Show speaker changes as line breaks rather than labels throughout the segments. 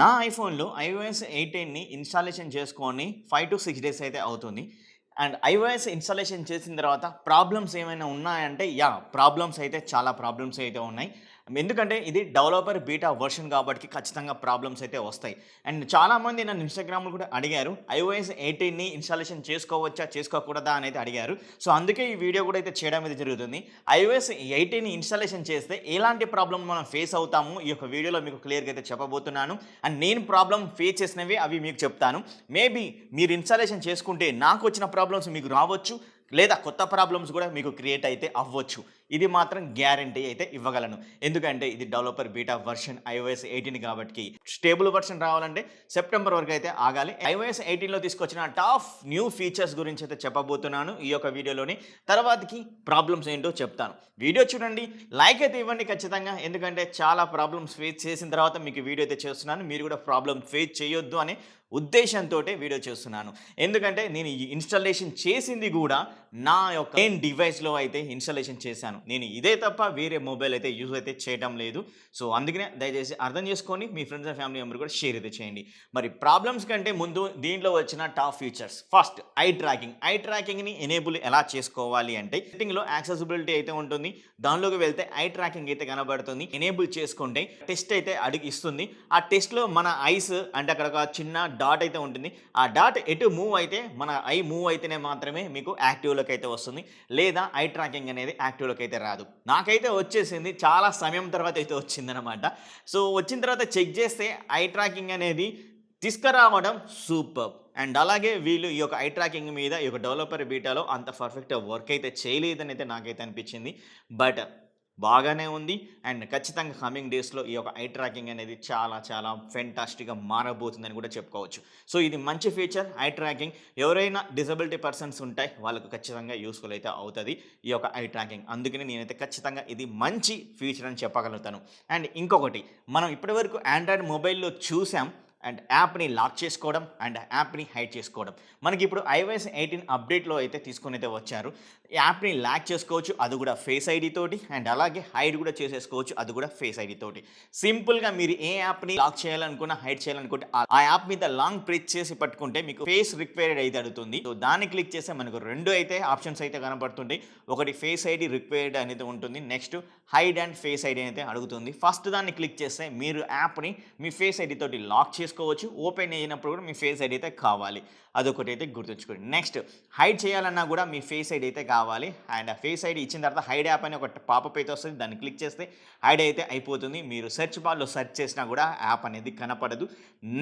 నా ఐఫోన్లో ఐఓఎస్ ఎయిటీన్ని ఇన్స్టాలేషన్ చేసుకొని ఫైవ్ టు సిక్స్ డేస్ అయితే అవుతుంది. అండ్ ఐఓఎస్ ఇన్స్టాలేషన్ చేసిన తర్వాత ప్రాబ్లమ్స్ ఏమైనా ఉన్నాయంటే యా ప్రాబ్లమ్స్ అయితే చాలా ప్రాబ్లమ్స్ అయితే ఉన్నాయి. ఎందుకంటే ఇది డెవలపర్ బీటా వర్షన్ కాబట్టి ఖచ్చితంగా ప్రాబ్లమ్స్ అయితే వస్తాయి. అండ్ చాలామంది నన్ను ఇన్స్టాగ్రామ్లో కూడా అడిగారు ఐఓఎస్ ఎయిటీన్ని ఇన్స్టాలేషన్ చేసుకోవచ్చా చేసుకోకూడదా అనేది అడిగారు. సో అందుకే ఈ వీడియో కూడా అయితే చేయడం అయితే జరుగుతుంది. ఐఓఎస్ ఎయిటీని ఇన్స్టాలేషన్ చేస్తే ఎలాంటి ప్రాబ్లం మనం ఫేస్ అవుతాము? ఈ యొక్క వీడియోలో మీకు క్లియర్గా అయితే చెప్పబోతున్నాను. అండ్ నేను ప్రాబ్లం ఫేస్ చేసినవి అవి మీకు చెప్తాను. మేబీ మీరు ఇన్స్టాలేషన్ చేసుకుంటే నాకు వచ్చిన ప్రాబ్లమ్స్ మీకు రావచ్చు లేదా కొత్త ప్రాబ్లమ్స్ కూడా మీకు క్రియేట్ అయితే అవ్వచ్చు. ఇది మాత్రం గ్యారంటీ అయితే ఇవ్వగలను. ఎందుకంటే ఇది developer beta version iOS eighteen కాబట్టి స్టేబుల్ వర్షన్ రావాలంటే సెప్టెంబర్ వరకు అయితే ఆగాలి. ఐఓఎస్ ఎయిటీన్లో తీసుకొచ్చిన టాప్ న్యూ ఫీచర్స్ గురించి అయితే చెప్పబోతున్నాను ఈ యొక్క వీడియోలోని. తర్వాతకి ప్రాబ్లమ్స్ ఏంటో చెప్తాను. వీడియో చూడండి లైక్ అయితే ఇవ్వండి ఖచ్చితంగా. ఎందుకంటే చాలా ప్రాబ్లమ్స్ ఫేస్ చేసిన తర్వాత మీకు వీడియో అయితే చేస్తున్నాను. మీరు కూడా ప్రాబ్లమ్ ఫేస్ చేయొద్దు అనే ఉద్దేశంతో వీడియో చేస్తున్నాను. ఎందుకంటే నేను ఈ ఇన్స్టాలేషన్ చేసింది కూడా నా యొక్క ఏం డివైస్లో అయితే ఇన్స్టాలేషన్ చేశాను. నేను ఇదే తప్ప వేరే మొబైల్ అయితే యూజ్ అయితే చేయడం లేదు. సో అందుకనే దయచేసి అర్థం చేసుకొని మీ ఫ్రెండ్స్ అండ్ ఫ్యామిలీ మెంబర్ కూడా షేర్ అయితే చేయండి. మరి ప్రాబ్లమ్స్ కంటే ముందు దీంట్లో వచ్చిన top features first eye tracking eye ట్రాకింగ్ని enable ఎలా చేసుకోవాలి అంటే సెట్టింగ్లో యాక్సెసిబిలిటీ అయితే ఉంటుంది. దానిలోకి వెళ్తే ఐ ట్రాకింగ్ అయితే కనబడుతుంది. ఎనేబుల్ చేసుకుంటే టెస్ట్ అయితే అడిగి ఇస్తుంది. ఆ టెస్ట్లో మన ఐస్ అంటే అక్కడ ఒక చిన్న డాట్ అయితే ఉంటుంది. ఆ డాట్ ఎటు మూవ్ అయితే మన ఐ మూవ్ అయితేనే మాత్రమే మీకు యాక్టివ్లోకి అయితే వస్తుంది. లేదా ఐ ట్రాకింగ్ అనేది యాక్టివ్లోకి అయితే రాదు. నాకైతే వచ్చేసింది చాలా సమయం తర్వాత అయితే వచ్చిందనమాట సో వచ్చిన తర్వాత చెక్ చేస్తే ఐ ట్రాకింగ్ అనేది తీసుకురావడం సూపర్ అండ్ అలాగే వీళ్ళు ఈ యొక్క ఐ ట్రాకింగ్ మీద ఈ యొక్క డెవలపర్ బీటాలో అంత పర్ఫెక్ట్ వర్క్ అయితే చేయలేదని అయితే నాకైతే అనిపించింది. బట్ బాగానే ఉంది. అండ్ ఖచ్చితంగా కమింగ్ డేస్లో ఈ యొక్క ఐ ట్రాకింగ్ అనేది చాలా చాలా ఫెంటాస్టిక్గా మారబోతుందని కూడా చెప్పుకోవచ్చు. సో ఇది మంచి ఫీచర్ ఐ ట్రాకింగ్. ఎవరైనా డిజబిలిటీ పర్సన్స్ ఉంటాయి వాళ్ళకు ఖచ్చితంగా యూస్ఫుల్ అయితే అవుతుంది ఈ యొక్క ఐ ట్రాకింగ్. అందుకని నేనైతే ఖచ్చితంగా ఇది మంచి ఫీచర్ అని చెప్పగలుగుతాను. అండ్ ఇంకొకటి మనం ఇప్పటివరకు ఆండ్రాయిడ్ మొబైల్లో చూసాం. అండ్ యాప్ని లాక్ చేసుకోవడం అండ్ యాప్ని హైడ్ చేసుకోవడం. మనకి ఇప్పుడు ఐవైఎస్ ఎయిటీన్ అప్డేట్లో అయితే తీసుకొని అయితే వచ్చారు. యాప్ని లాక్ చేసుకోవచ్చు అది కూడా ఫేస్ ఐడి తోటి అండ్ అలాగే హైడ్ కూడా చేసేసుకోవచ్చు అది కూడా ఫేస్ ఐడి తోటి. సింపుల్గా మీరు ఏ యాప్ని లాక్ చేయాలనుకున్నా హైడ్ చేయాలనుకుంటే ఆ- యాప్ మీద లాంగ్ ప్రెస్ చేసి పట్టుకుంటే మీకు ఫేస్ రిక్వైర్డ్ అయితే అడుగుతుంది. సో దాన్ని క్లిక్ చేస్తే మనకు రెండు అయితే ఆప్షన్స్ అయితే కనబడుతుంది ఒకటి ఫేస్ ఐడి రిక్వైర్డ్ అనేది ఉంటుంది next hide and face ID అయితే అడుగుతుంది. ఫస్ట్ దాన్ని క్లిక్ చేస్తే మీరు యాప్ని మీ ఫేస్ ఐడి తోటి లాక్ చేసుకోవచ్చు. ఓపెన్ అయినప్పుడు కూడా మీ ఫేస్ ఐడి అయితే కావాలి. అదొకటి అయితే గుర్తుంచుకోండి. నెక్స్ట్ హైడ్ చేయాలన్నా కూడా మీ ఫేస్ ఐడి అయితే కావాలి. అండ్ ఆ ఫేస్ ఐడి ఇచ్చిన తర్వాత హైడ్ యాప్ అని ఒక పాపప్ అయితే వస్తుంది. దాన్ని క్లిక్ చేస్తే హైడ్ అయితే అయిపోతుంది. మీరు సెర్చ్ బార్లో సెర్చ్ చేసినా కూడా యాప్ అనేది కనపడదు.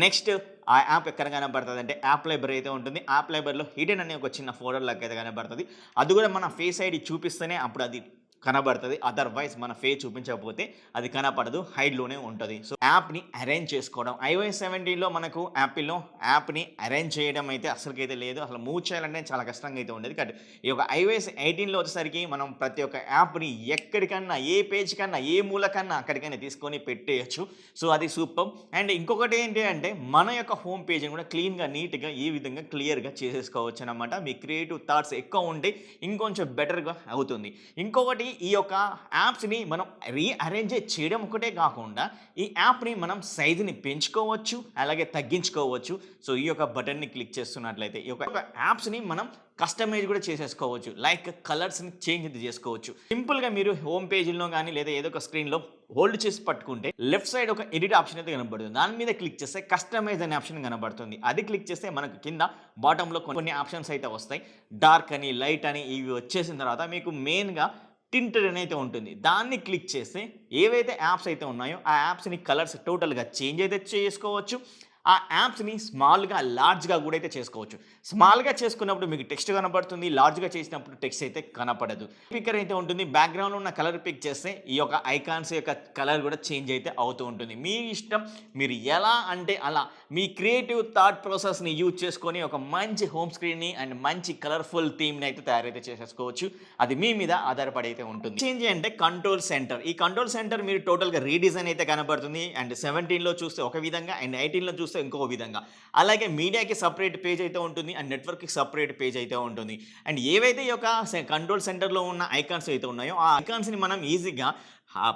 నెక్స్ట్ ఆ యాప్ ఎక్కడ కనబడుతుంది అంటే యాప్ లైబ్రరీ అయితే ఉంటుంది. యాప్ లైబ్రరీలో హిడెన్ అనే ఒక చిన్న ఫోటోలకు అయితే కనబడుతుంది. అది కూడా మన ఫేస్ ఐడి చూపిస్తేనే అప్పుడు అది కనబడుతుంది. అదర్వైజ్ మన ఫేస్ చూపించకపోతే అది కనపడదు హైడ్లోనే ఉంటుంది. సో యాప్ని అరేంజ్ చేసుకోవడం. ఐఓఎస్ సెవెంటీన్లో మనకు యాపిల్లో యాప్ని అరేంజ్ చేయడం అయితే అసలుకైతే లేదు. అసలు మూవ్ చేయాలంటే చాలా కష్టంగా అయితే ఉండేది. కట్ ఈ యొక్క ఐఓఎస్ ఎయిటీన్లో వచ్చేసరికి మనం ప్రతి ఒక్క యాప్ని ఎక్కడికన్నా ఏ పేజ్ కన్నా ఏ మూలకన్నా అక్కడికైనా తీసుకొని పెట్టేయచ్చు. సో అది సూపర్ అండ్ ఇంకొకటి ఏంటి అంటే మన యొక్క హోమ్ పేజ్ని కూడా క్లీన్గా నీట్గా ఈ విధంగా క్లియర్గా చేసేసుకోవచ్చు అనమాట మీ క్రియేటివ్ థాట్స్ ఎక్కువ ఉంటే ఇంకొంచెం బెటర్గా అవుతుంది. ఇంకొకటి ఈ యొక్క యాప్స్ని మనం రీఅరేంజ్ చేయడం ఒకటే కాకుండా ఈ యాప్ని మనం సైజుని పెంచుకోవచ్చు అలాగే తగ్గించుకోవచ్చు. సో ఈ యొక్క బటన్ని క్లిక్ చేస్తున్నట్లయితే ఈ యొక్క యాప్స్ని మనం కస్టమైజ్ కూడా చేసేసుకోవచ్చు. లైక్ కలర్స్ని చేంజ్ అయితే చేసుకోవచ్చు. సింపుల్గా మీరు హోమ్ పేజీలో కానీ లేదా ఏదో ఒక స్క్రీన్లో హోల్డ్ చేసి పట్టుకుంటే లెఫ్ట్ సైడ్ ఒక ఎడిట్ ఆప్షన్ అయితే కనబడుతుంది. దాని మీద క్లిక్ చేస్తే కస్టమైజ్ అనే ఆప్షన్ కనబడుతుంది. అది క్లిక్ చేస్తే మనకు కింద బాటంలో కొన్ని ఆప్షన్స్ అయితే వస్తాయి. డార్క్ అని లైట్ అని ఇవి వచ్చేసిన తర్వాత మీకు మెయిన్గా టింటెడ్ అని అయితే ఉంటుంది. దాన్ని క్లిక్ చేస్తే ఏవైతే యాప్స్ అయితే ఉన్నాయో ఆ యాప్స్ని కలర్స్ టోటల్గా చేంజ్ అయితే చేసుకోవచ్చు. ఆ యాప్స్ని స్మాల్గా లార్జ్గా కూడా అయితే చేసుకోవచ్చు. స్మాల్గా చేసుకున్నప్పుడు మీకు టెక్స్ట్ కనపడుతుంది లార్జ్గా చేసినప్పుడు టెక్స్ట్ అయితే కనపడదు. స్పీకర్ అయితే ఉంటుంది బ్యాక్గ్రౌండ్లో ఉన్న కలర్ పిక్ చేస్తే ఈ యొక్క ఐకాన్స్ యొక్క కలర్ కూడా చేంజ్ అయితే అవుతూ ఉంటుంది. మీ ఇష్టం మీరు ఎలా అంటే అలా మీ క్రియేటివ్ థాట్ ప్రాసెస్ని యూజ్ చేసుకొని ఒక మంచి హోమ్ స్క్రీన్ని అండ్ మంచి కలర్ఫుల్ థీమ్ని అయితే తయారైతే చేసేసుకోవచ్చు. అది మీ మీద ఆధారపడి అయితే ఉంటుంది. చేంజ్ అంటే కంట్రోల్ సెంటర్. ఈ కంట్రోల్ సెంటర్ మీరు టోటల్గా రీడిజైన్ అయితే కనబడుతుంది అండ్ సెవెంటీన్లో చూస్తే ఒక విధంగా అండ్ ఎయిటీన్లో చూస్తే చూస్తే ఇంకో విధంగా. అలాగే మీడియాకి సపరేట్ పేజ్ అయితే ఉంటుంది అండ్ నెట్వర్క్కి సపరేట్ పేజ్ అయితే ఉంటుంది. అండ్ ఏవైతే ఈ యొక్క కంట్రోల్ సెంటర్లో ఉన్న ఐకాన్స్ అయితే ఉన్నాయో ఆ ఐకాన్స్ని మనం ఈజీగా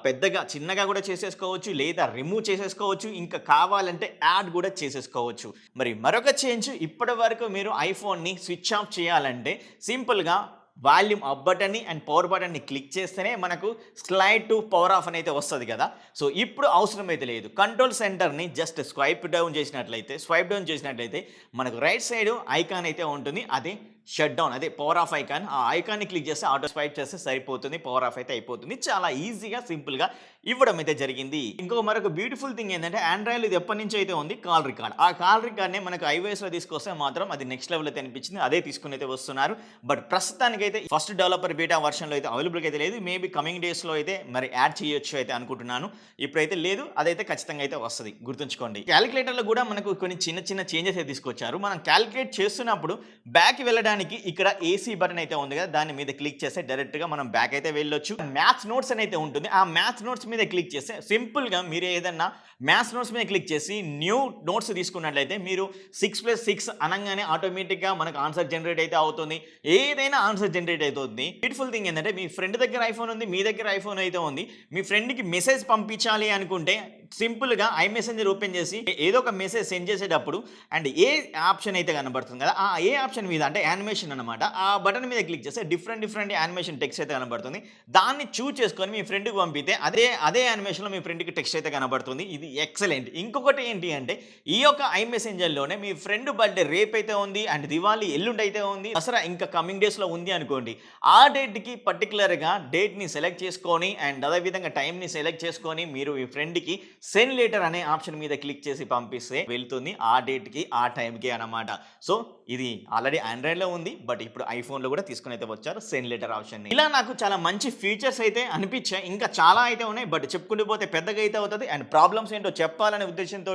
పెద్దగా చిన్నగా కూడా చేసేసుకోవచ్చు లేదా రిమూవ్ చేసేసుకోవచ్చు ఇంకా కావాలంటే యాడ్ కూడా చేసేసుకోవచ్చు. మరి మరొక చేంజ్ ఇప్పటి వరకు మీరు ఐఫోన్ని స్విచ్ ఆఫ్ చేయాలంటే సింపుల్గా వాల్యూమ్ అప్ బటన్ని అండ్ పవర్ బటన్ని క్లిక్ చేస్తేనే మనకు స్లైడ్ టు పవర్ ఆఫ్ అని అయితే వస్తుంది కదా. సో ఇప్పుడు అవసరం అయితే లేదు. కంట్రోల్ సెంటర్ని జస్ట్ స్వైప్ డౌన్ చేసినట్లయితే స్వైప్ డౌన్ చేసినట్లయితే మనకు రైట్ సైడ్ ఐకాన్ అయితే ఉంటుంది. అదే షట్ డౌన్ అదే పవర్ ఆఫ్ ఐకాన్ ఆ ఐకాన్ని క్లిక్ చేస్తే ఆటో స్వైప్ చేస్తే సరిపోతుంది పవర్ ఆఫ్ అయితే అయిపోతుంది. చాలా ఈజీగా సింపుల్గా ఇవ్వడం అయితే జరిగింది. ఇంకో మరొక బ్యూటిఫుల్ థింగ్ ఏంటంటే ఆండ్రాయిడ్ ఇది ఎప్పటి నుంచి అయితే ఉంది కాల్ రికార్డ్ ఆ కాల్ రికార్డ్ని మనకు ఐవేస్లో తీసుకొస్తే మాత్రం అది నెక్స్ట్ లెవెల్ అయితే అనిపించింది అదే తీసుకుని అయితే వస్తున్నారు. బట్ ప్రస్తుతానికైతే ఫస్ట్ డెవలపర్ బీటా వర్షన్లో అయితే అవైలబుల్గా అయితే లేదు. మేబీ కమింగ్ డేస్లో అయితే మరి యాడ్ చేయొచ్చు అయితే అనుకుంటున్నాను. ఇప్పుడైతే లేదు అదైతే ఖచ్చితంగా అయితే వస్తుంది. గుర్తుంచుకోండి. క్యాలిక్యులేటర్లో కూడా మనకు కొన్ని చిన్న చిన్న చేంజెస్ అయితే తీసుకొచ్చారు. మనం క్యాలిక్యులేట్ చేస్తున్నప్పుడు బ్యాక్ వెళ్ళడానికి ఇక్కడ ఏసీ బటన్ అయితే ఉంది కదా దాని మీద క్లిక్ చేస్తే డైరెక్ట్గా మనం బ్యాక్ అయితే వెళ్ళొచ్చు. మ్యాథ్స్ నోట్స్ అని అయితే ఉంటుంది. ఆ మ్యాథ్స్ నోట్స్ మీద క్లిక్ చేస్తే సింపుల్గా మీరు ఏదన్నా మ్యాథ్స్ నోట్స్ మీద క్లిక్ చేసి న్యూ నోట్స్ తీసుకున్నట్లయితే మీరు సిక్స్ ప్లస్ సిక్స్ అనగానే ఆటోమేటిక్గా మనకు ఆన్సర్ జనరేట్ అయితే అవుతుంది. ఏదైనా ఆన్సర్ జనరేట్ అవుతుంది. బ్యూటిఫుల్ థింగ్ ఏంటంటే మీ ఫ్రెండ్ దగ్గర ఐఫోన్ ఉంది మీ దగ్గర ఐఫోన్ అయితే ఉంది. మీ ఫ్రెండ్కి మెసేజ్ పంపించాలి అనుకుంటే సింపుల్గా ఐ మెసెంజర్ ఓపెన్ చేసి ఏదో ఒక మెసేజ్ సెండ్ చేసేటప్పుడు అండ్ ఏ ఆప్షన్ అయితే కనబడుతుంది కదా ఆ ఏ ఆప్షన్ మీద అంటే యానిమేషన్ అనమాట ఆ బటన్ మీద క్లిక్ చేస్తే డిఫరెంట్ డిఫరెంట్ యానిమేషన్ టెక్స్ట్ అయితే కనబడుతుంది. దాన్ని చూజ్ చేసుకొని మీ ఫ్రెండ్కి పంపితే అదే అదే యానిమేషన్లో మీ ఫ్రెండ్కి టెక్స్ట్ అయితే కనబడుతుంది. ఇది ఎక్సలెంట్. ఇంకొకటి ఏంటి అంటే ఈ యొక్క ఐ మెసెంజర్లోనే మీ ఫ్రెండ్ బర్త్డే రేపైతే అయితే ఉంది అండ్ దివాళీ ఎల్లుండి అయితే ఉంది దసరా ఇంకా కమింగ్ డేస్లో ఉంది అనుకోండి. ఆ డేట్కి పర్టికులర్గా డేట్ని సెలెక్ట్ చేసుకొని అండ్ అదేవిధంగా టైంని సెలెక్ట్ చేసుకొని మీరు మీ ఫ్రెండ్కి సెన్ లేటర్ అనే ఆప్షన్ మీద క్లిక్ చేసి పంపిస్తే వెళ్తుంది ఆ డేట్కి ఆ టైంకి అన్నమాట. సో ఇది ఆల్రెడీ ఆండ్రాయిడ్లో ఉంది బట్ ఇప్పుడు ఐఫోన్లో కూడా తీసుకుని అయితే వచ్చారు సెన్ లెటర్ ఆప్షన్ ఇలా నాకు చాలా మంచి ఫీచర్స్ అయితే అనిపించాయి. ఇంకా చాలా అయితే ఉన్నాయి బట్ చెప్పుకుంటూ పోతే పెద్దగా అయితే అవుతుంది. అండ్ ప్రాబ్లమ్స్ ఏంటో చెప్పాలనే ఉద్దేశంతో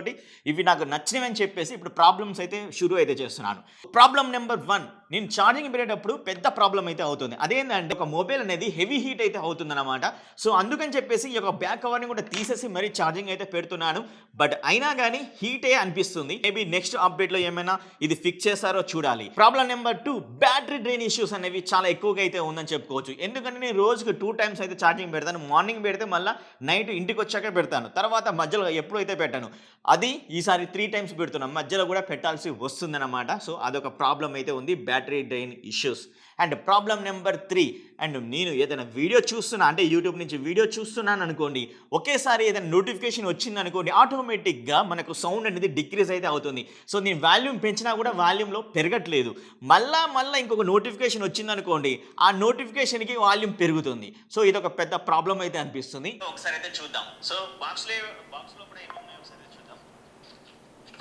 ఇవి నాకు నచ్చినవని చెప్పేసి ఇప్పుడు ప్రాబ్లమ్స్ అయితే షురూ అయితే చేస్తున్నాను. ప్రాబ్లం నెంబర్ వన్ నేను ఛార్జింగ్ పెట్టేటప్పుడు పెద్ద ప్రాబ్లం అయితే అవుతుంది. అదేంటంటే ఒక మొబైల్ అనేది హెవీ హీట్ అయితే అవుతుంది అనమాట సో అందుకని చెప్పేసి ఈ యొక్క బ్యాక్ కవర్ని కూడా తీసేసి మరీ ఛార్జింగ్ అయితే పెడుతున్నాను. బట్ అయినా కానీ హీటే అనిపిస్తుంది. మేబీ నెక్స్ట్ అప్డేట్లో ఏమైనా ఇది ఫిక్స్ చేస్తారో చూడాలి. Problem number two battery drain issues అనేవి చాలా ఎక్కువగా అయితే ఉందని చెప్పుకోవచ్చు. ఎందుకంటే నేను రోజుకి టూ టైమ్స్ అయితే ఛార్జింగ్ పెడతాను. మార్నింగ్ పెడితే మళ్ళీ నైట్ ఇంటికి వచ్చాక పెడతాను. తర్వాత మధ్యలో ఎప్పుడైతే పెట్టాను. అది ఈసారి త్రీ టైమ్స్ పెడుతున్నాను. మధ్యలో కూడా పెట్టాల్సి వస్తుందన్నమాట. సో అదొక ప్రాబ్లం అయితే ఉంది. Battery drain issues and problem number three and నేను ఏదైనా వీడియో చూస్తున్నా అంటే యూట్యూబ్ నుంచి వీడియో చూస్తున్నాను అనుకోండి ఒకేసారి ఏదైనా నోటిఫికేషన్ వచ్చింది అనుకోండి ఆటోమేటిక్గా మనకు సౌండ్ అనేది డిక్రీజ్ అయితే అవుతుంది. సో నేను వాల్యూమ్ పెంచినా కూడా వాల్యూమ్లో పెరగట్లేదు. మళ్ళా మళ్ళీ ఇంకొక నోటిఫికేషన్ వచ్చింది అనుకోండి ఆ నోటిఫికేషన్కి వాల్యూమ్ పెరుగుతుంది. సో ఇది ఒక పెద్ద ప్రాబ్లం అయితే అనిపిస్తుంది. ఒకసారి అయితే చూద్దాం. సో బాక్స్లో బాక్స్లో కూడా ఏమున్నాయో ఒకసారి చూద్దాం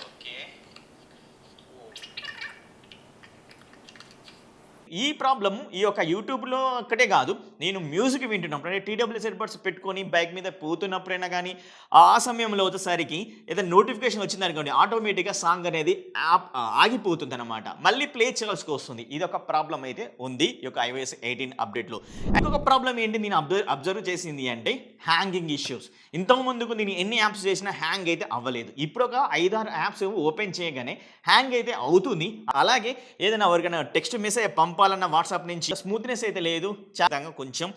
ఓకే ఈ ప్రాబ్లం ఈ యొక్క యూట్యూబ్లో ఒక్కటే కాదు నేను మ్యూజిక్ వింటున్నప్పుడు అంటే టీడబ్ల్యూఎస్ ఎయిర్బడ్స్ పెట్టుకొని బైక్ మీద పోతున్నప్పుడైనా కానీ ఆ సమయంలో వచ్చేసరికి ఏదైనా నోటిఫికేషన్ వచ్చింది అనుకోండి ఆటోమేటిక్గా సాంగ్ అనేది యాప్ ఆగిపోతుంది అనమాట మళ్ళీ ప్లే చేయాల్సి వస్తుంది. ఇది ఒక ప్రాబ్లం అయితే ఉంది ఈ యొక్క ఐఓఎస్ ఎయిటీన్ అప్డేట్లో. ఇంకొక ప్రాబ్లం ఏంటి నేను అబ్జర్వ్ అబ్జర్వ్ చేసింది అంటే హ్యాంగింగ్ ఇష్యూస్. ఇంతకు ముందుకు నేను ఎన్ని యాప్స్ చేసినా హ్యాంగ్ అయితే అవ్వలేదు. ఇప్పుడు ఒక ఐదారు యాప్స్ ఓపెన్ చేయగానే హ్యాంగ్ అయితే అవుతుంది. అలాగే ఏదైనా ఎవరికైనా టెక్స్ట్ మెసేజ్ పంపాలన్న వాట్సాప్ నుంచి స్మూత్నెస్ అయితే లేదు చాలా కొంచెం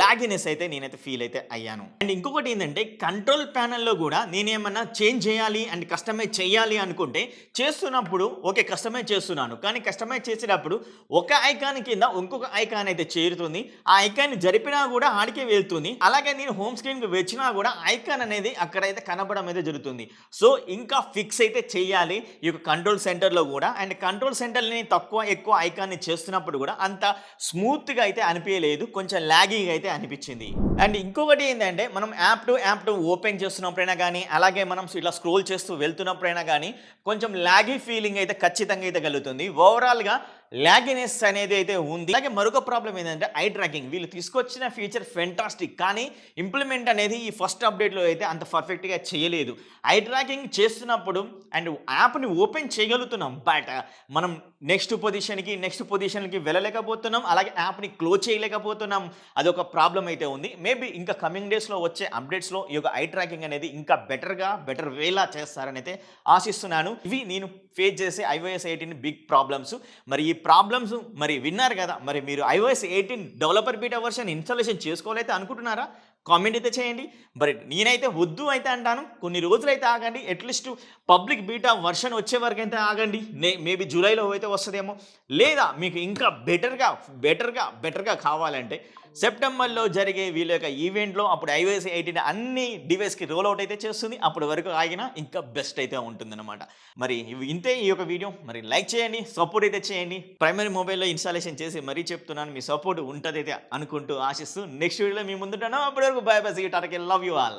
లాగినెస్ అయితే నేనైతే ఫీల్ అయితే అయ్యాను. అండ్ ఇంకొకటి ఏంటంటే కంట్రోల్ ప్యానల్లో కూడా నేనేమన్నా చేంజ్ చేయాలి అండ్ కస్టమైజ్ చేయాలి అనుకుంటే చేస్తున్నప్పుడు ఓకే కస్టమైజ్ చేస్తున్నాను. కానీ కస్టమైజ్ చేసేటప్పుడు ఒక ఐకాన్ కింద ఇంకొక ఐకాన్ అయితే చేరుతుంది. ఆ ఐకాన్ జరిపినా కూడా ఆడికే వెళ్తుంది. అలాగే నేను హోమ్ స్క్రీన్కి వచ్చినా కూడా ఐకాన్ అనేది అక్కడైతే కనబడడం అయితే జరుగుతుంది. సో ఇంకా ఫిక్స్ అయితే చేయాలి ఈ యొక్క కంట్రోల్ సెంటర్లో కూడా. అండ్ కంట్రోల్ సెంటర్ని తక్కువ ఎక్కువ ఐకాన్ని చేస్తున్నప్పుడు కూడా అంత స్మూత్గా అయితే అనిపించలేదు కొంచెం లాగీగా అయితే అనిపించింది. అండ్ ఇంకొకటి ఏంటంటే మనం app to app to open చేస్తున్నప్పుడైనా కానీ అలాగే మనం ఇట్లా స్క్రోల్ చేస్తూ వెళ్తున్నప్పుడైనా కానీ కొంచెం లాగీ ఫీలింగ్ అయితే ఖచ్చితంగా అయితే కలుగుతుంది. ఓవరాల్గా లాగినెస్ అనేది అయితే ఉంది. అలాగే మరొక ప్రాబ్లం ఏంటంటే ఐ ట్రాకింగ్ వీళ్ళు తీసుకొచ్చిన ఫీచర్ ఫెంటాస్టిక్ కానీ ఇంప్లిమెంట్ అనేది ఈ ఫస్ట్ అప్డేట్లో అయితే అంత పర్ఫెక్ట్గా చేయలేదు. ఐ ట్రాకింగ్ చేస్తున్నప్పుడు అండ్ యాప్ని ఓపెన్ చేయగలుగుతున్నాం బట్ మనం నెక్స్ట్ పొజిషన్కి నెక్స్ట్ పొజిషన్కి వెళ్ళలేకపోతున్నాం. అలాగే యాప్ని క్లోజ్ చేయలేకపోతున్నాం. అదొక ప్రాబ్లం అయితే ఉంది. మేబీ ఇంకా కమింగ్ డేస్లో వచ్చే అప్డేట్స్లో ఈ యొక్క ఐ ట్రాకింగ్ అనేది ఇంకా బెటర్గా బెటర్ వేలా చేస్తారని అయితే ఆశిస్తున్నాను. ఇవి నేను ఫేస్ చేసే ఐఓఎస్ ఎయిటీన్ బిగ్ ప్రాబ్లమ్స్ మరి ఈ ప్రాబ్లమ్స్ మరి విన్నారు కదా. మరి మీరు iOS eighteen developer beta version installation చేసుకోవాలైతే అనుకుంటున్నారా? కామెంట్ అయితే చేయండి. మరి నేనైతే వద్దు అయితే అంటాను. కొన్ని రోజులైతే ఆగండి. అట్లీస్ట్ పబ్లిక్ బీటా వర్షన్ వచ్చే వరకైతే అయితే ఆగండి. నే మేబీ జూలైలో అయితే వస్తుందేమో. లేదా మీకు ఇంకా బెటర్గా బెటర్గా బెటర్గా కావాలంటే సెప్టెంబర్లో జరిగే వీళ్ళ యొక్క ఈవెంట్లో అప్పుడు ఐఓఎస్ ఎయిటీన్ అన్ని డివైస్కి రోల్ అవుట్ అయితే చేస్తుంది. అప్పటి వరకు ఆగినా ఇంకా బెస్ట్ అయితే ఉంటుందన్నమాట. మరి ఇవి ఇంతే ఈ యొక్క వీడియో. మరి లైక్ చేయండి సపోర్ట్ అయితే చేయండి. ప్రైమరీ మొబైల్లో ఇన్స్టాలేషన్ చేసి మరీ చెప్తున్నాను మీ సపోర్ట్ ఉంటుంది అయితే అనుకుంటూ ఆశిస్తూ నెక్స్ట్ వీడియోలో మీ ముందుంటాను. అప్పటి వరకు బై బై టాటాకి లవ్ యూ ఆల్.